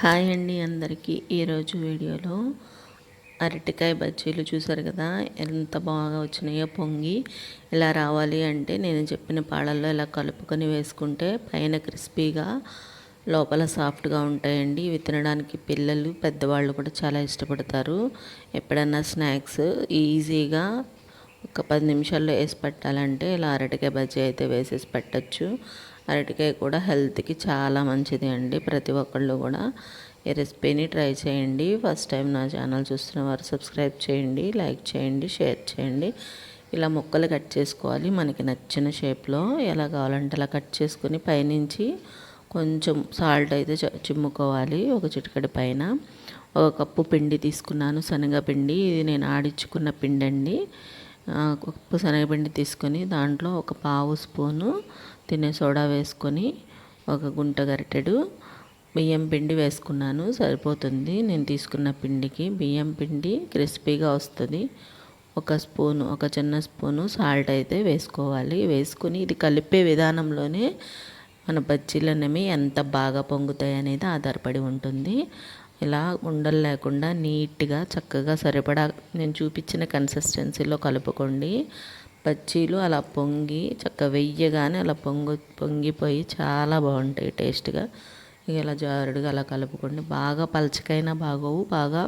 Hi అండి అందరికీ. ఈరోజు వీడియోలో అరటికాయ బజ్జీలు చూసారు కదా? ఎంత బాగా వచ్చినాయో పొంగి ఇలా రావాలి అంటే నేను చెప్పిన పాడల్లో ఇలా కలుపుకొని వేసుకుంటే పైన క్రిస్పీగా లోపల సాఫ్ట్గా ఉంటాయండి. ఇవి తినడానికి పిల్లలు పెద్దవాళ్ళు కూడా చాలా ఇష్టపడతారు. ఎప్పుడన్నా స్నాక్స్ ఈజీగా ఒక పది నిమిషాల్లో వేసి పెట్టాలంటే ఇలా అరటికాయ బజ్జీ అయితే వేసేసి పెట్టచ్చు. అరటికాయ కూడా హెల్త్కి చాలా మంచిది అండి. ప్రతి ఒక్కళ్ళు కూడా ఈ రెసిపీని ట్రై చేయండి. ఫస్ట్ టైం నా ఛానల్ చూస్తున్న వారు సబ్స్క్రైబ్ చేయండి లైక్ చేయండి షేర్ చేయండి. ఇలా ముక్కలు కట్ చేసుకోవాలి. మనకి నచ్చిన షేప్లో ఎలా కావాలంటే అలా కట్ చేసుకొని పైనుంచి కొంచెం సాల్ట్ అయితే చిమ్ముకోవాలి ఒక చిటికడి పైన. ఒక కప్పు పిండి తీసుకున్నాను. శనగపిండి. ఇది నేను ఆడించుకున్న పిండి అండి ఉప్పు శనగపిండి తీసుకొని దాంట్లో ఒక పావు స్పూను తినే సోడా వేసుకొని ఒక గుంట గరిటెడు బియ్యం పిండి వేసుకున్నాను సరిపోతుంది. నేను తీసుకున్న పిండికి బియ్యం పిండి క్రిస్పీగా వస్తుంది. ఒక స్పూను ఒక చిన్న స్పూను సాల్ట్ అయితే వేసుకోవాలి. వేసుకుని ఇది కలిపే విధానంలోనే మన బజ్జీలు అనేవి ఎంత బాగా పొంగుతాయి అనేది ఆధారపడి ఉంటుంది. ఇలా ఉండలు లేకుండా నీట్గా చక్కగా సరిపడా నేను చూపించిన కన్సిస్టెన్సీలో కలుపుకోండి. బజ్జీలు అలా పొంగి చక్క వెయ్యగానే అలా పొంగు పొంగిపోయి చాలా బాగుంటాయి టేస్ట్గా. ఇలా జారుడుగా అలా కలుపుకోండి. బాగా పలచకైనా బాగోవు బాగా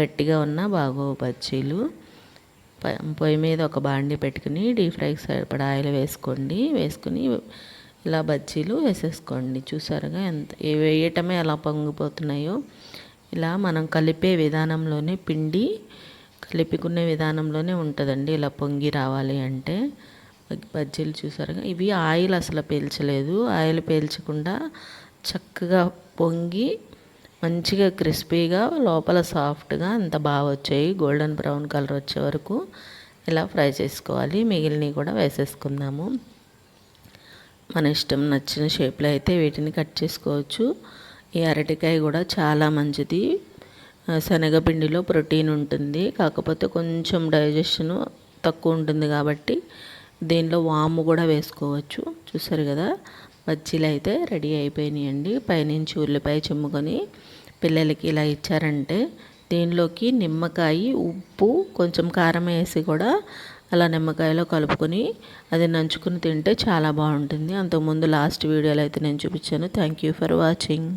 గట్టిగా ఉన్నా బాగోవు బజ్జీలు. పొయ్యి మీద ఒక బాండి పెట్టుకుని డీప్ ఫ్రైకి సరిపడా ఆయిల్ వేసుకోండి. వేసుకుని ఇలా బజ్జీలు వేసేసుకోండి. చూసారుగా ఎంత వేయటమే ఎలా పొంగిపోతున్నాయో. ఇలా మనం కలిపే విధానంలోనే పిండి కలిపికునే విధానంలోనే ఉంటుందండి ఇలా పొంగి రావాలి అంటే. బజ్జీలు చూసారుగా ఇవి ఆయిల్ అసలు పీల్చలేదు. ఆయిల్ పీల్చకుండా చక్కగా పొంగి మంచిగా క్రిస్పీగా లోపల సాఫ్ట్గా అంత బాగా వచ్చాయి. గోల్డెన్ బ్రౌన్ కలర్ వచ్చే వరకు ఇలా ఫ్రై చేసుకోవాలి. మిగిలినవి కూడా వేసేసుకుందాము. మన ఇష్టం నచ్చిన షేప్లో అయితే వీటిని కట్ చేసుకోవచ్చు. ఈ అరటికాయ కూడా చాలా మంచిది. శనగపిండిలో ప్రోటీన్ ఉంటుంది. కాకపోతే కొంచెం డైజెషన్ తక్కువ ఉంటుంది కాబట్టి దీనిలో వాము కూడా వేసుకోవచ్చు. చూసారు కదా? బజ్జీలు అయితే రెడీ అయిపోయినాయండి. పైనుంచి ఉల్లిపాయ చిమ్ముకొని పిల్లలకి ఇలా ఇచ్చారంటే దీనిలోకి నిమ్మకాయ ఉప్పు కొంచెం కారం వేసి కూడా అలా నిమ్మకాయలో కలుపుకొని అది నంచుకుని తింటే చాలా బాగుంటుంది. అంతకుముందు లాస్ట్ వీడియోలో అయితే నేను చూపించాను. Thank you for watching